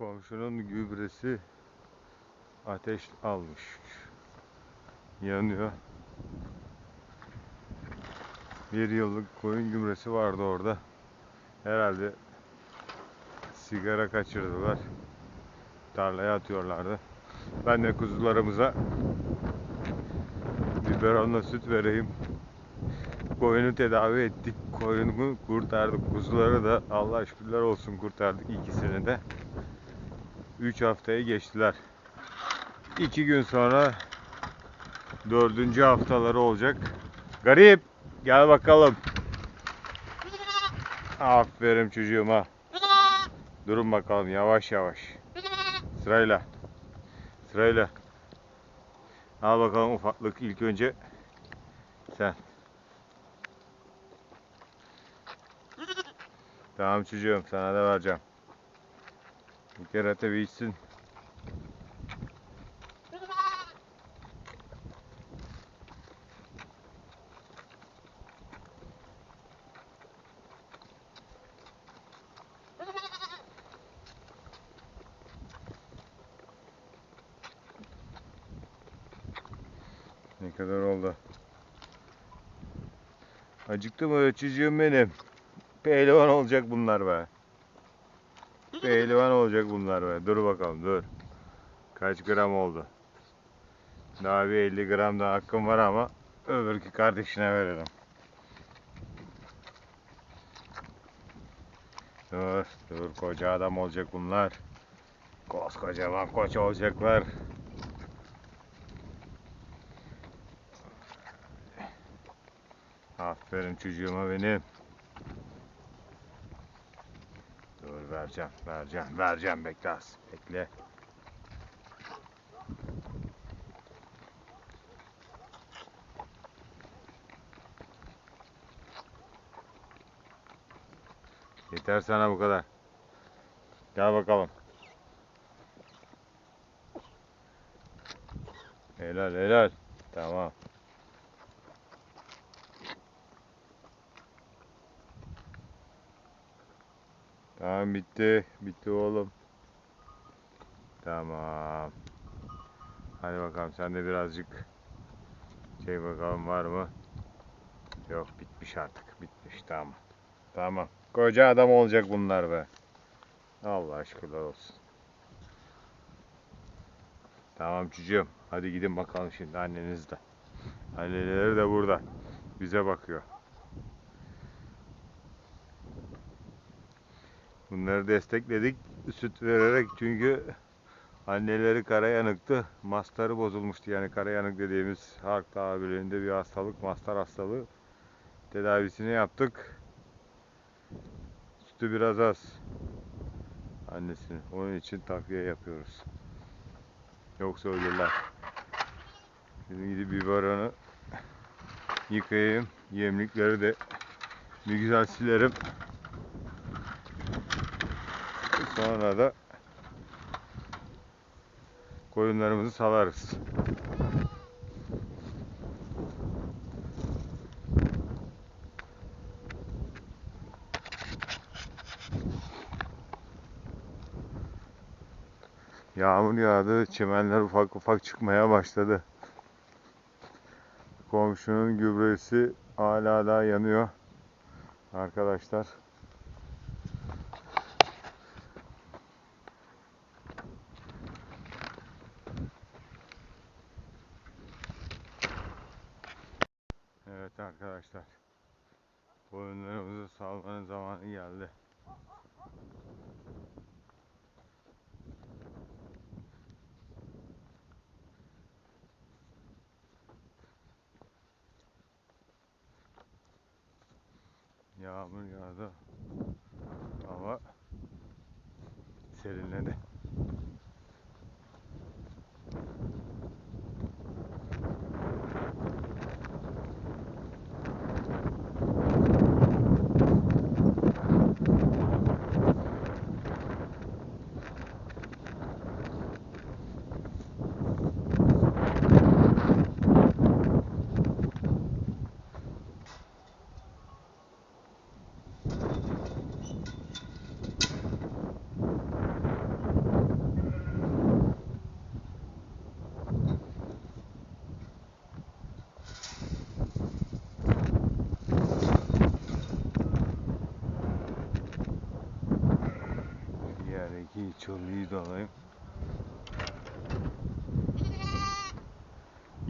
Komşunun gübresi ateş almış. Yanıyor. Bir yıllık koyun gübresi vardı orada. Herhalde sigara kaçırdılar. Tarlaya atıyorlardı. Ben de kuzularımıza biberonla süt vereyim. Koyunu tedavi ettik. Koyunu kurtardık. Kuzuları da Allah şükürler olsun kurtardık ikisini de. 3 haftayı geçtiler. 2 gün sonra dördüncü haftaları olacak. Garip gel bakalım. Aferin çocuğuma. Durun bakalım yavaş yavaş. Sırayla. Sırayla. Al bakalım ufaklık ilk önce sen. Tamam çocuğum sana da vereceğim. Bir kere tabii içsin. Ne kadar oldu? Acıktı mı çocuğum benim? Pehlivan olacak bunlar be. Pehlivan olacak bunlar be. Dur bakalım dur. Kaç gram oldu? Daha bir 50 gram daha hakkım var ama öbürkü kardeşine verelim. Dur, dur koca adam olacak bunlar. Koskocaman koç olacaklar. Aferin çocuğuma benim. Dur vereceğim, vereceğim, vereceğim bekle az. Bekle. Yeter sana bu kadar. Gel bakalım. Helal helal. Tamam. Tamam bitti. Bitti oğlum. Tamam. Hadi bakalım sen de birazcık şey bakalım var mı? Yok bitmiş artık. Bitmiş tamam. Tamam. Koca adam olacak bunlar be. Allah şükürler olsun. Tamam çocuğum. Hadi gidin bakalım şimdi anneniz de. Anneleri de burada. Bize bakıyor. Bunları destekledik süt vererek çünkü anneleri kara yanıktı. Mastarı bozulmuştu yani kara yanık dediğimiz halk tabirinde bir hastalık mastar hastalığı. Tedavisini yaptık. Sütü biraz az. Annesinin. Onun için takviye yapıyoruz. Yoksa ölürler. Şimdi gidip biberonu yıkayayım. Yemlikleri de bir güzel silerim. Sonra da koyunlarımızı salarız. Yağmur yağdı, çimenler ufak ufak çıkmaya başladı. Komşunun gübresi hala daha yanıyor. Arkadaşlar. Evet arkadaşlar. Koyunlarımızı salmanın zamanı geldi. Yağmur yağdı. Hava serinledi.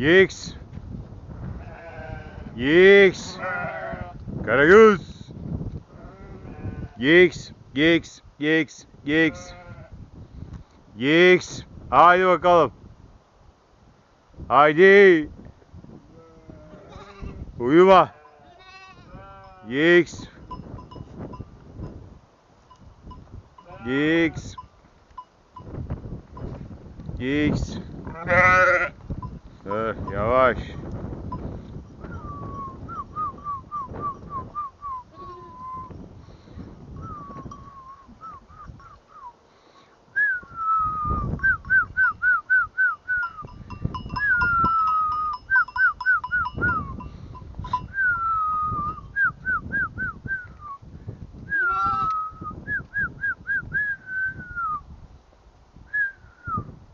Yex. Yex. Karagöz. Yex. Yex. Yex. Yex. Yex. Haydi bakalım. Haydi. Uyuma. Yex. Yex. Yex. Dur yavaş.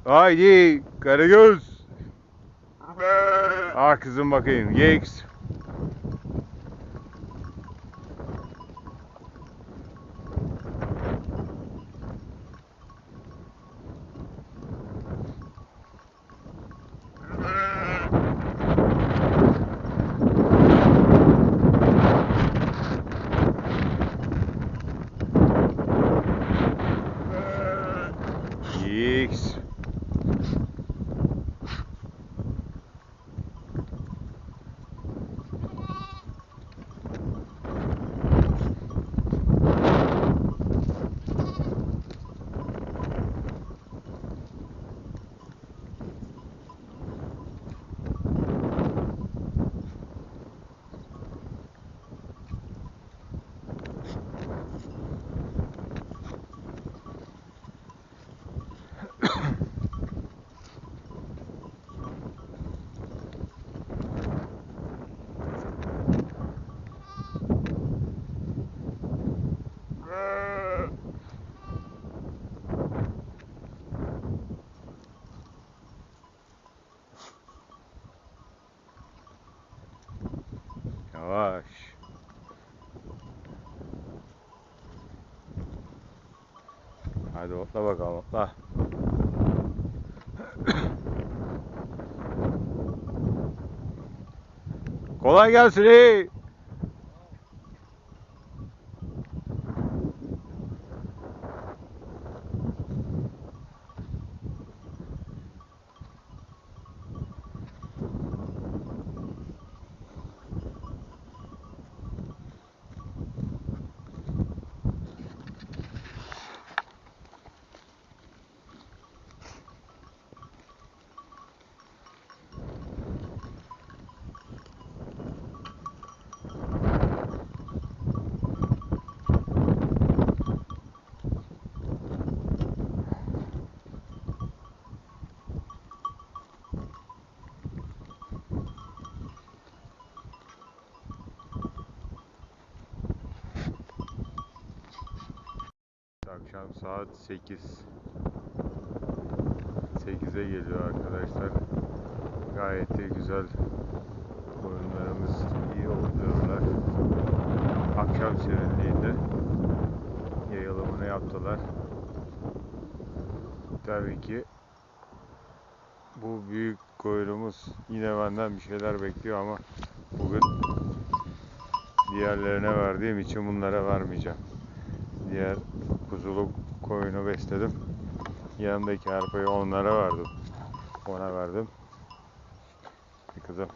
Haydi Karagöz. Ah kızım bakayım. Yex. Yex. Yavaş. Hadi otla bakalım otla. Kolay gelsin ey. Akşam saat 8. 8'e geliyor arkadaşlar. Gayet de güzel oyunlarımız iyi oluyorlar. Akşam serinliğinde yayılımını yaptılar. Tabii ki bu büyük koyunumuz yine benden bir şeyler bekliyor ama bugün diğerlerine verdiğim için bunlara vermeyeceğim. Diğer kuzulu koyunu besledim. Yanındaki arpayı onlara verdim. Ona verdim. Bir kızım.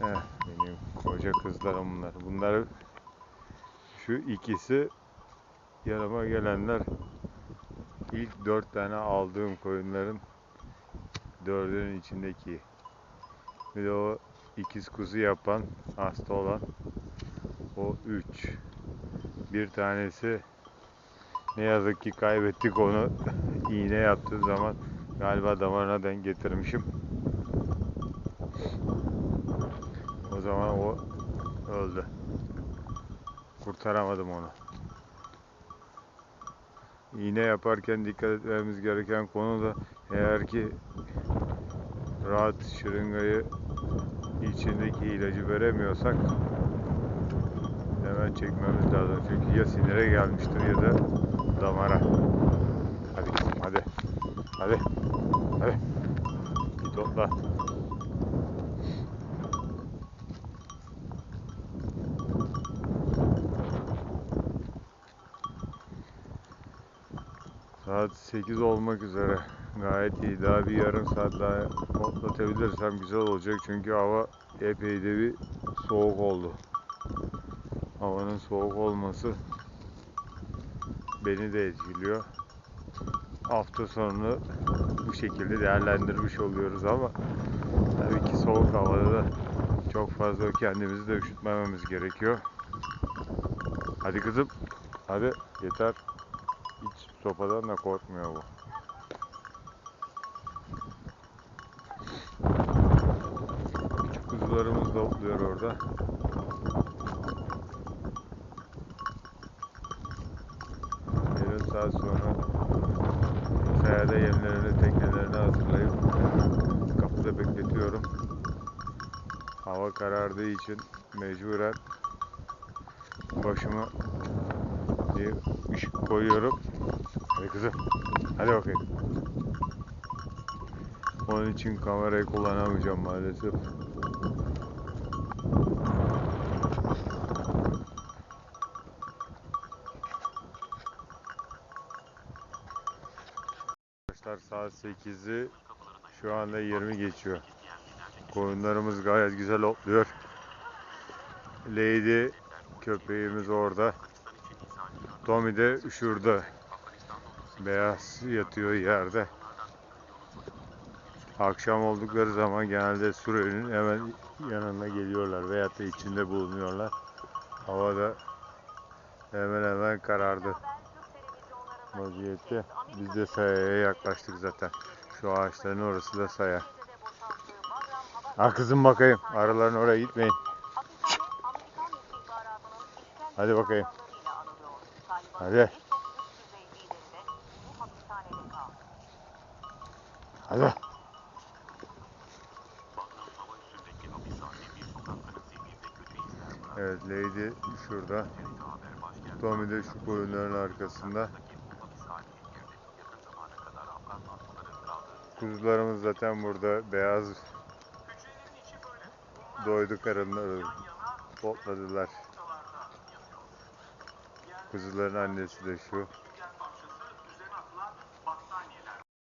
Eh, benim koca kızlarım bunlar. Bunlar şu ikisi yanıma gelenler ilk dört tane aldığım koyunların dördünün içindeki. Bir de o ikiz kuzu yapan hasta olan o üç. Bir tanesi ne yazık ki kaybettik onu iğne yaptığı zaman galiba damarına denk getirmişim. O zaman o öldü. Kurtaramadım onu. İğne yaparken dikkat etmemiz gereken konu da eğer ki rahat şırıngayı içindeki ilacı veremiyorsak hemen çekmemiz lazım. Çünkü ya sinire gelmiştir ya da damara. Hadi. Hadi. Bir topla. Saat 8 olmak üzere. Gayet iyi. Daha bir yarım saat daha otlatabilirsem güzel olacak. Çünkü hava epey de bir soğuk oldu. Havanın soğuk olması beni de etkiliyor. Hafta sonunu bu şekilde değerlendirmiş oluyoruz ama tabii ki soğuk havada da çok fazla kendimizi de üşütmememiz gerekiyor. Hadi kızım. Hadi yeter. Hiç sopadan da korkmuyor bu. Küçük kuzularımız da orada. Yarım saat sonra sayada yemlerini, teknelerini hazırlayıp kapıda bekletiyorum. Hava karardığı için mecburen başıma bir ışık koyuyorum. Hadi kızım. Hadi bakayım. Onun için kamerayı kullanamayacağım maalesef. Arkadaşlar saat 8'i şu anda 20 geçiyor. Koyunlarımız gayet güzel otluyor. Lady köpeğimiz orada. Tommy de şurada. Beyaz yatıyor yerde. Akşam oldukları zaman genelde sürünün hemen yanına geliyorlar veyahut da içinde bulunuyorlar. Hava da hemen hemen karardı vaziyette. Biz de sayaya yaklaştık zaten. Şu ağaçların orası da saya. Ha kızım bakayım. Araların oraya gitmeyin. Hadi bakayım. Hadi. Hadi. Evet Lady şurada. Tommy de şu koyunların arkasında. Kuzularımız zaten burada beyaz doydu karınları topladılar. Kuzuların annesi de şu.